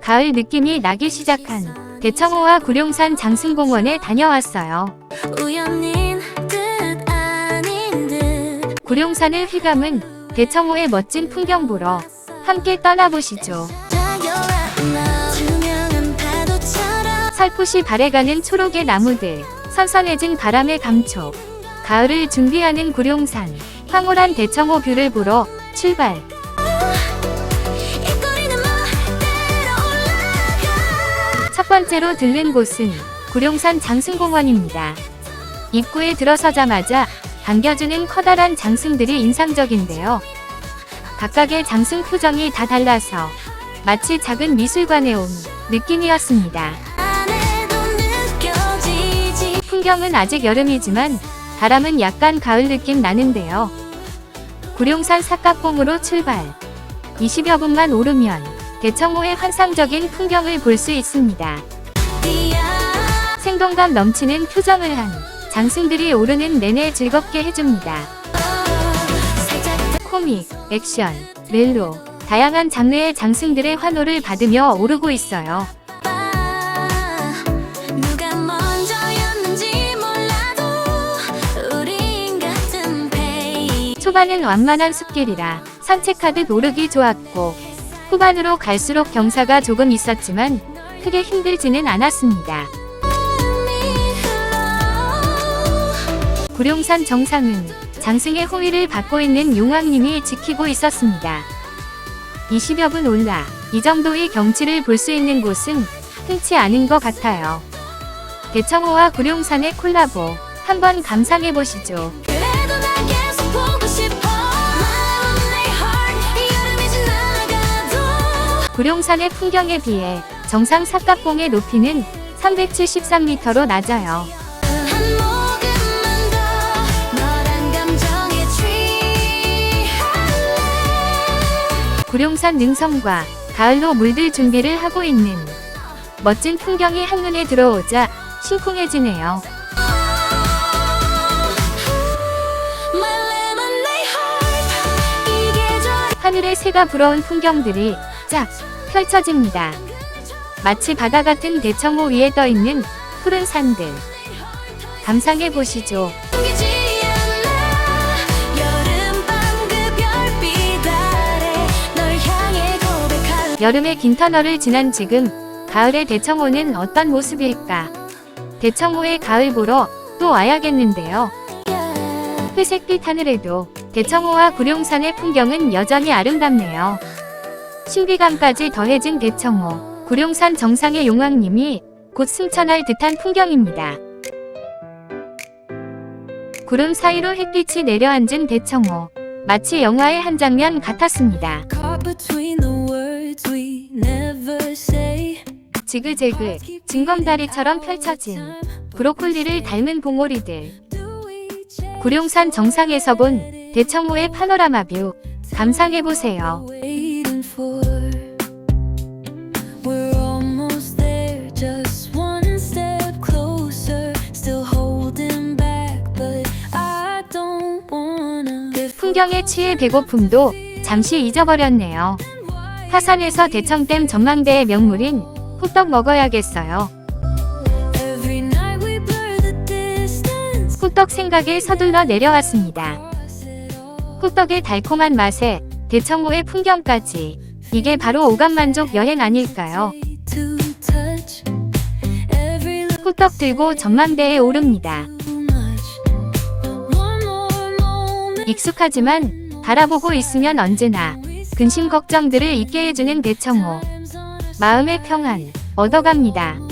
가을 느낌이 나기 시작한 대청호와 구룡산 장승공원에 다녀왔어요. 구룡산을 휘감은 대청호의 멋진 풍경 보러 함께 떠나보시죠. 살포시 발해가는 초록의 나무들, 선선해진 바람의 감촉, 가을을 준비하는 구룡산, 황홀한 대청호 뷰를 보러 출발! 번째로 들른 곳은 구룡산 장승공원입니다. 입구에 들어서자마자 반겨주는 커다란 장승들이 인상적인데요. 각각의 장승 표정이 다 달라서 마치 작은 미술관에 온 느낌이었습니다. 풍경은 아직 여름이지만 바람은 약간 가을 느낌 나는데요. 구룡산 삿각봉으로 출발. 20여 분만 오르면 대청호의 환상적인 풍경을 볼 수 있습니다. 생동감 넘치는 표정을 한 장승들이 오르는 내내 즐겁게 해줍니다. 코믹, 액션, 멜로, 다양한 장르의 장승들의 환호를 받으며 오르고 있어요. 초반은 완만한 숲길이라 산책하듯 오르기 좋았고 후반으로 갈수록 경사가 조금 있었지만 크게 힘들지는 않았습니다. 구룡산 정상은 장승의 호위를 받고 있는 용왕님이 지키고 있었습니다. 20여 분 올라 이 정도의 경치를 볼 수 있는 곳은 흔치 않은 것 같아요. 대청호와 구룡산의 콜라보 한번 감상해 보시죠. 구룡산의 풍경에 비해 정상 삿각봉의 높이는 373m로 낮아요. 구룡산 능선과 가을로 물들 준비를 하고 있는 멋진 풍경이 한눈에 들어오자 심쿵해지네요. 하늘의 새가 부러운 풍경들이 쫙 펼쳐집니다. 마치 바다 같은 대청호 위에 떠 있는 푸른 산들. 감상해 보시죠. 여름의 긴 터널을 지난 지금 가을의 대청호는 어떤 모습일까? 대청호의 가을 보러 또 와야겠는데요. 회색빛 하늘에도 대청호와 구룡산의 풍경은 여전히 아름답네요. 신비감까지 더해진 대청호, 구룡산 정상의 용왕님이 곧 승천할 듯한 풍경입니다. 구름 사이로 햇빛이 내려앉은 대청호, 마치 영화의 한 장면 같았습니다. 지글재글, 징검다리처럼 펼쳐진 브로콜리를 닮은 봉오리들, 구룡산 정상에서 본 대청호의 파노라마 뷰 감상해보세요. 풍경에 취해 배고픔도 잠시 잊어버렸네요. 화산에서 대청댐 전망대의 명물인 호떡 먹어야겠어요. 호떡 생각에 서둘러 내려왔습니다. 호떡의 달콤한 맛에 대청호의 풍경까지 이게 바로 오감만족 여행 아닐까요? 호떡 들고 전망대에 오릅니다. 익숙하지만 바라보고 있으면 언제나 근심 걱정들을 잊게 해주는 대청호. 마음의 평안 얻어갑니다.